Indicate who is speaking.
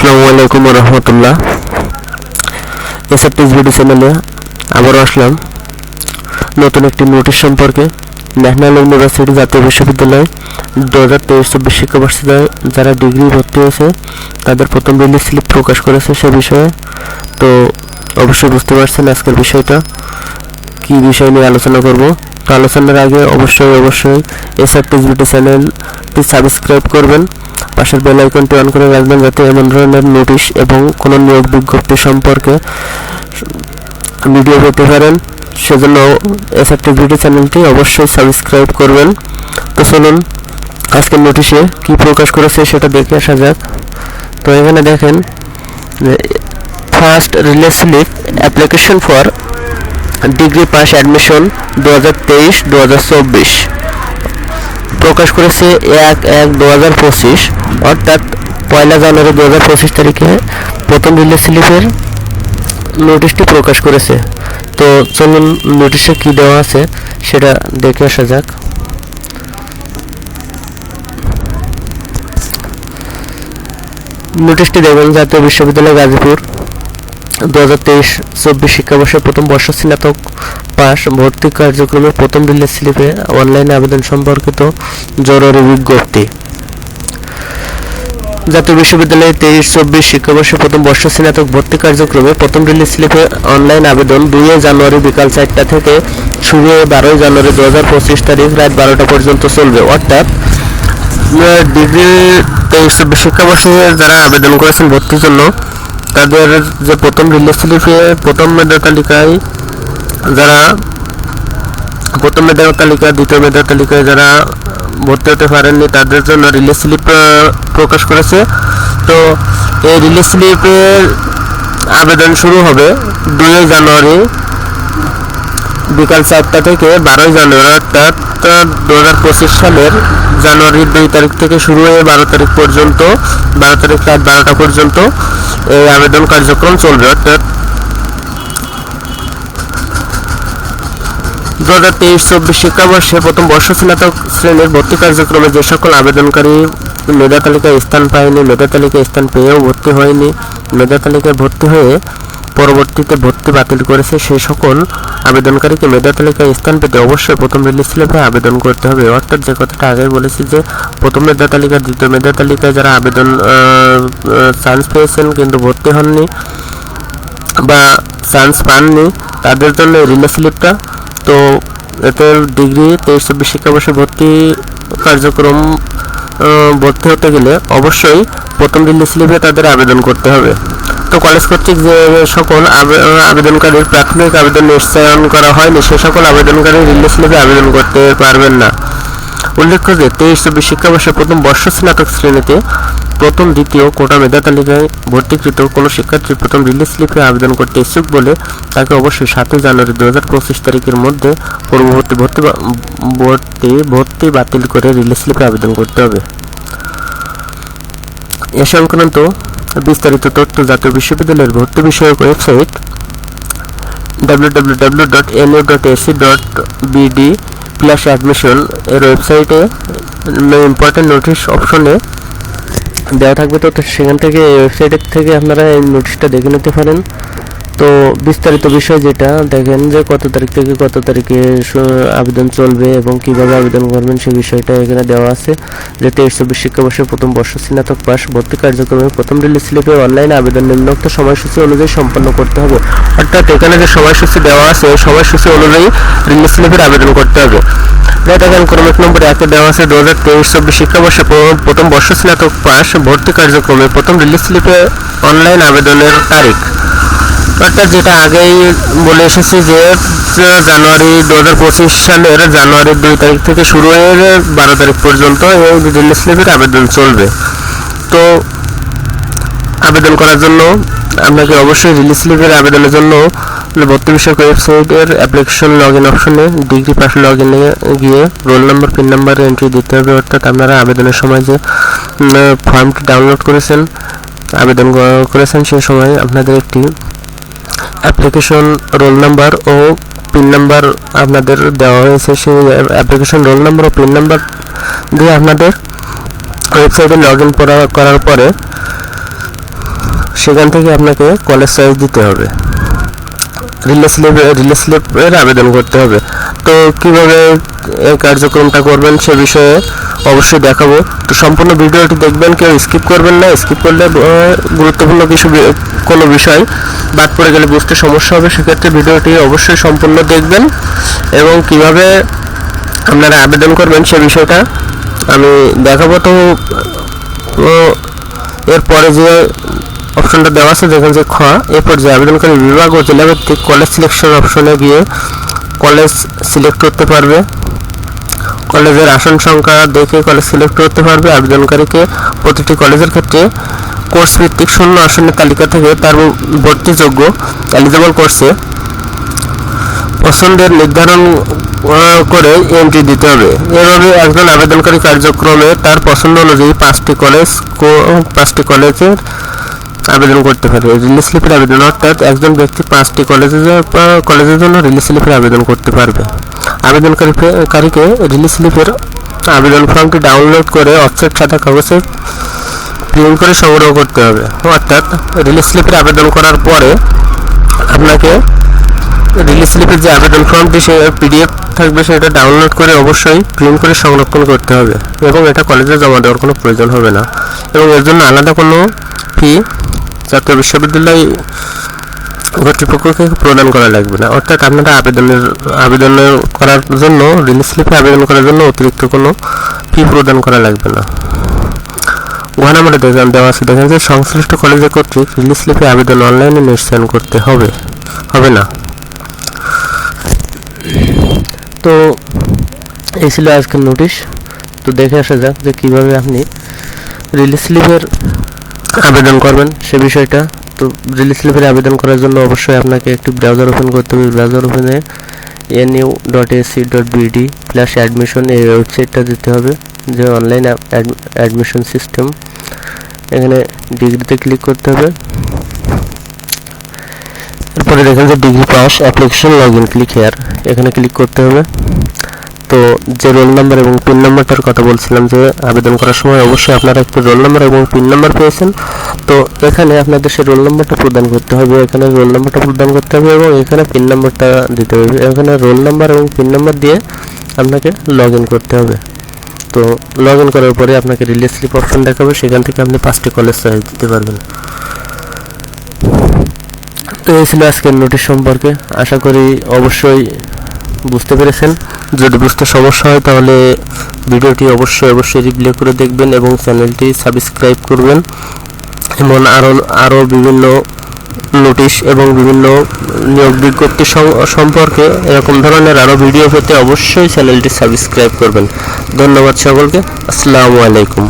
Speaker 1: আসসালামু আলাইকুম রহমতুল্লাহ এসএফটিস ভিডিও চ্যানেলে আবারও আসলাম। নতুন একটি নোটিশ সম্পর্কে ন্যাশনাল ইউনিভার্সিটি জাতীয় বিশ্ববিদ্যালয় দু হাজার তেইশ চব্বিশ শিক্ষাবর্ষে যারা ডিগ্রি ভর্তি হয়েছে, তাদের প্রথম রিলিজ স্লিপ প্রকাশ করেছে সে বিষয়ে। তো অবশ্যই বুঝতে পারছেন আজকের বিষয়টা। কি বিষয় নিয়ে আলোচনা করব? তো আলোচনার আগে অবশ্যই অবশ্যই এসআরটিস ভিডিও চ্যানেলটি সাবস্ক্রাইব করবেন। পাশের বেল আইকনটি অন করে রাখবেন যাতে এমন ধরনের নোটিশ এবং কোনো নিয়োগ বিজ্ঞপ্তি সম্পর্কে ভিডিও পেতে পারেন। সেজন্য এসআরটি ভিডিও চ্যানেলটি অবশ্যই সাবস্ক্রাইব করবেন। তো চলুন আজকের নোটিশে কি প্রকাশ করেছে সেটা দেখে আসা যাক। তো এখানে দেখেন first release slip application for degree pass admission দু হাজার তেইশ দু হাজার চব্বিশ। প্রকাশ করেছে এক এক দু অর্থাৎ পয়লা জানুয়ারি দু হাজার পঁচিশ তারিখে প্রথম রিলিজ স্লিপের নোটিশটি প্রকাশ করেছে। তো চলুন নোটিশে কী দেওয়া আছে সেটা দেখে আসা যাক। নোটিশটি দেখুন জাতীয় বিশ্ববিদ্যালয় গাজীপুর। দু হাজার তেইশ চব্বিশ শিক্ষাবর্ষে প্রথম বর্ষ স্নাতক পাস ভর্তি কার্যক্রমে প্রথম রিলিজ স্লিপে অনলাইনে আবেদন সম্পর্কিত জরুরি বিজ্ঞপ্তি। জাতীয় বিশ্ববিদ্যালয়ে তেইশ, চব্বিশ শিক্ষাবর্ষে প্রথম বর্ষ স্নাতক ভর্তি কার্যক্রমে প্রথম রিলিজ স্লিপে অনলাইন আবেদন দুই জানুয়ারি বিকাল চারটা থেকে শুরু বারোই জানুয়ারি দু হাজার পঁচিশ তারিখ রাত বারোটা পর্যন্ত চলবে। অর্থাৎ ডিগ্রি তেইশ, চব্বিশ শিক্ষাবর্ষে যারা আবেদন করেছেন ভর্তির জন্য তাদের যে প্রথম রিলিজ স্লিপে প্রথম মেধা তালিকায় যারা, প্রথম মেধার তালিকা দ্বিতীয় মেধা তালিকায় যারা ভর্তি হতে পারেননি, তাদের জন্য রিলিজ স্লিপ প্রকাশ করেছে। তো এই রিলিজ স্লিপের আবেদন শুরু হবে দুই জানুয়ারি বিকাল চারটা থেকে বারোই জানুয়ারি, অর্থাৎ দু হাজার পঁচিশ সালের জানুয়ারির দুই তারিখ থেকে শুরু হয়ে বারো তারিখ পর্যন্ত, বারো তারিখ রাত বারোটা পর্যন্ত এই আবেদন কার্যক্রম চলবে। অর্থাৎ দু হাজার তেইশ, চব্বিশ শিক্ষাবর্ষে প্রথম বর্ষ স্নাতক শ্রেণির ভর্তি কার্যক্রমে যে সকল আবেদনকারী মেধা তালিকায় স্থান পায়নি মেধা তালিকায় স্থান পেয়েও ভর্তি হয়নি মেধা তালিকায় ভর্তি হয়ে পরবর্তীতে ভর্তি বাতিল করেছে সেই সকল আবেদনকারীকে মেধা তালিকায় স্থান পেতে অবশ্যই প্রথম রিলিজ স্লিপে আবেদন করতে হবে। অর্থাৎ যে কথাটা আগে বলেছি যে, প্রথম মেধা তালিকা দ্বিতীয় মেধা তালিকায় যারা আবেদন চান্স পেয়েছেন কিন্তু ভর্তি হননি বা চান্স পাননি, তাদের জন্য রিলিজ স্লিপটা তো এতে ডিগ্রি তেইশ চব্বিশ শিক্ষাবর্ষে ভর্তি কার্যক্রম ভর্তি হতে গেলে অবশ্যই প্রথম রিলিজ স্লিপে তাদের আবেদন করতে হবে। তো কলেজ কর্তৃক যে সকল আবেদনকারীর প্রাথমিক আবেদন নিশ্চয়ন করা হয়নি, সে সকল আবেদনকারী রিলিজ স্লিপে আবেদন করতে পারবেন না। উল্লেখ্য যে, তেইশ চব্বিশ শিক্ষাবর্ষে প্রথম বর্ষ স্নাতক শ্রেণীতে প্রথম, দ্বিতীয়, কোটা মেধা তালিকায় ভর্তিকৃত কোনো শিক্ষার্থী প্রথম রিলিজ স্লিপে আবেদন করতে ইচ্ছুক বলে তাকে অবশ্যই সাতই জানুয়ারি দু হাজার পঁচিশ তারিখের মধ্যে পূর্ববর্তী ভর্তি ভর্তি ভর্তি বাতিল করে রিলিজ স্লিপে আবেদন করতে হবে। এ সংক্রান্ত বিস্তারিত তথ্য জাতীয় বিশ্ববিদ্যালয়ের ভর্তি বিষয়ক ওয়েবসাইট www.nu.ac.bd প্লাস অ্যাডমিশন এর ওয়েবসাইটে ইম্পর্টেন্ট নোটিশ অপশনে দেওয়া থাকবে, তো সেখান থেকে, এই ওয়েবসাইটের থেকে আপনারা এই নোটিশটা দেখে নিতে পারেন। তো বিস্তারিত বিষয় যেটা, দেখেন যে কত তারিখ থেকে কত তারিখে আবেদন চলবে এবং কীভাবে আবেদন করবেন সেই বিষয়টা এখানে দেওয়া আছে। যে তেইশ চব্বিশ শিক্ষাবর্ষের প্রথম বর্ষ স্নাতক পাস ভর্তি কার্যক্রমে প্রথম রিলিজ স্লিপে অনলাইন আবেদন নিম্নোক্ত সময়সূচি অনুযায়ী সম্পন্ন করতে হবে। অর্থাৎ এখানে যে সময়সূচি দেওয়া আছে, ওই সময়সূচি অনুযায়ী রিলিজ স্লিপের আবেদন করতে হবে। দেওয়া আছে দু হাজার চব্বিশ শিক্ষাবর্ষে প্রথম বর্ষ স্নাতক পাস ভর্তি কার্যক্রমে প্রথম রিলিজ স্লিপে অনলাইন আবেদনের তারিখ। অর্থাৎ যেটা আগেই বলে এসেছি যে জানুয়ারি দু হাজার পঁচিশ সালের জানুয়ারির দুই তারিখ থেকে শুরু হয়ে বারো তারিখ পর্যন্ত এই রিলিজ স্লিপের আবেদন চলবে। তো আবেদন করার জন্য আপনাকে অবশ্যই রিলিজ স্লিপের আবেদনের জন্য বিষয়ক ওয়েবসাইটের অ্যাপ্লিকেশন লগ ইন অপশনে ডিগ্রি পাস লগ ইনে গিয়ে roll number pin number entry দিতে হবে। অর্থাৎ আপনারা আবেদনের সময় যে ফর্মটি ডাউনলোড করেছেন, আবেদন করেছেন সেই সময় আপনাদের একটি অ্যাপ্লিকেশন রোল নাম্বার ও পিন নাম্বার আপনাদের দেওয়া হয়েছে, সেই অ্যাপ্লিকেশন রোল নাম্বার ও পিন নাম্বার দিয়ে আপনাদের ওয়েবসাইটে লগ ইন করার পরে সেখান থেকে আপনাকে কলেজ চয়েস দিতে হবে। রিলিজ স্লিপ রিলিজ স্লিপের আবেদন করতে হবে। তো কীভাবে এই কার্যক্রমটা করবেন সে বিষয়ে অবশ্যই দেখাবো। তো সম্পূর্ণ ভিডিওটি দেখবেন, কেউ স্কিপ করবেন না। স্কিপ করলে গুরুত্বপূর্ণ কিছু কোনো বিষয় বাদ পড়ে গেলে বুঝতে সমস্যা হবে। সেক্ষেত্রে ভিডিওটি অবশ্যই সম্পূর্ণ দেখবেন এবং কীভাবে আপনারা আবেদন করবেন সে বিষয়টা আমি দেখাবো। তো এরপরে যে অপশনটা দেওয়া আছে যেখানে যে খ এরপর যে আবেদনকারী বিভাগ ও জেলাভিত্তিক কলেজ সিলেকশন অপশনে গিয়ে কলেজ সিলেক্ট করতে পারবে। কলেজের আসন সংখ্যা দেখে কলেজ সিলেক্ট করতে পারবে আবেদনকারীকে। প্রতিটি কলেজের ক্ষেত্রে কোর্স ভিত্তিক শূন্য আসনের তালিকা থেকে তার ভর্তিযোগ্য এলিজেবল কোর্সে পছন্দের নির্ধারণ করে এন্ট্রি দিতে হবে। এভাবে একজন আবেদনকারী কার্যক্রমে তার পছন্দ অনুযায়ী পাঁচটি কলেজ পাঁচটি কলেজের আবেদন করতে পারে রিলিজ স্লিপের আবেদন অর্থাৎ একজন ব্যক্তি পাঁচটি কলেজের কলেজের জন্য রিলিজ স্লিপের আবেদন করতে পারবে। আবেদনকারী কারীকে রিলিজ স্লিপের আবেদন ফর্মটি ডাউনলোড করে অফসেট সাদা কাগজে প্রিন্ট করে সংগ্রহ করতে হবে। অর্থাৎ রিলিজ স্লিপের আবেদন করার পরে আপনাকে রিলিজ স্লিপের যে আবেদন ফর্মটি সে পিডিএফ থাকবে, সেটা ডাউনলোড করে অবশ্যই প্রিন্ট করে সংরক্ষণ করতে হবে এবং এটা কলেজে জমা দেওয়ার কোনো প্রয়োজন হবে না। এবং এর জন্য আলাদা কোনো ফি জাতীয় বিশ্ববিদ্যালয় কর্তৃপক্ষকে প্রদান করা লাগবে না। অর্থাৎ আপনারা আবেদনের আবেদন করার জন্য, রিলিজ স্লিপে আবেদন করার জন্য অতিরিক্ত কোনো ফি প্রদান করা লাগবে না। ওখানে আমরা দেখলাম দেওয়া আছে। দেখেন যে সংশ্লিষ্ট কলেজে কর্তৃক রিলিজ স্লিপে আবেদন অনলাইনে নিশ্চয়ন করতে হবে হবে না। তো এই ছিল আজকের নোটিশ। তো দেখে আসা যাক যে কীভাবে আপনি রিলিজ স্লিপের আবেদন করবেন সে বিষয়টা। তো রিলিজ স্লিপের আবেদন করার জন্য অবশ্যই আপনাকে একটি ব্রাউজার ওপেন করতে হবে। ব্রাউজার ওপেনে N U dot AC dot BD plus admission এই ওয়েবসাইটটা দিতে হবে। যে অনলাইন অ্যাডমিশন সিস্টেম এখানে ডিগ্রিতে ক্লিক করতে হবে। এরপরে দেখেন যে degree pass application log in click here এখানে ক্লিক করতে হবে। তো যে রোল নাম্বার এবং পিন নাম্বারটার কথা বলছিলাম যে আবেদন করার সময় অবশ্যই আপনারা একটু রোল নাম্বার এবং পিন নাম্বার পেয়েছেন। তো এখানে আপনাদের সেই রোল নাম্বারটা প্রদান করতে হবে, এখানে রোল নাম্বারটা প্রদান করতে হবে এবং এখানে পিন নাম্বারটা দিতে হবে। এখানে রোল নাম্বার এবং পিন নাম্বার দিয়ে আপনাকে লগ করতে হবে। তো লগ করার পরে আপনাকে রিলিজ স্লিপ অপশন দেখাবে, সেখান থেকে আপনি পাঁচটি কলেজ চয়েস দিতে পারবেন। তো এই ছিল আজকের নোটিশ সম্পর্কে। আশা করি অবশ্যই বুঝতে পেরেছেন। যদি বুঝতে সমস্যা হয়, তাহলে ভিডিওটি অবশ্যই অবশ্যই রিপ্লে করে দেখবেন এবং চ্যানেলটি সাবস্ক্রাইব করবেন। এমন আরও আরও বিভিন্ন নোটিশ এবং বিভিন্ন নিয়োগ বিজ্ঞপ্তি সম্পর্কে এরকম ধরনের আরও ভিডিও পেতে অবশ্যই চ্যানেলটি সাবস্ক্রাইব করবেন। ধন্যবাদ সকলকে। আসসালামু আলাইকুম।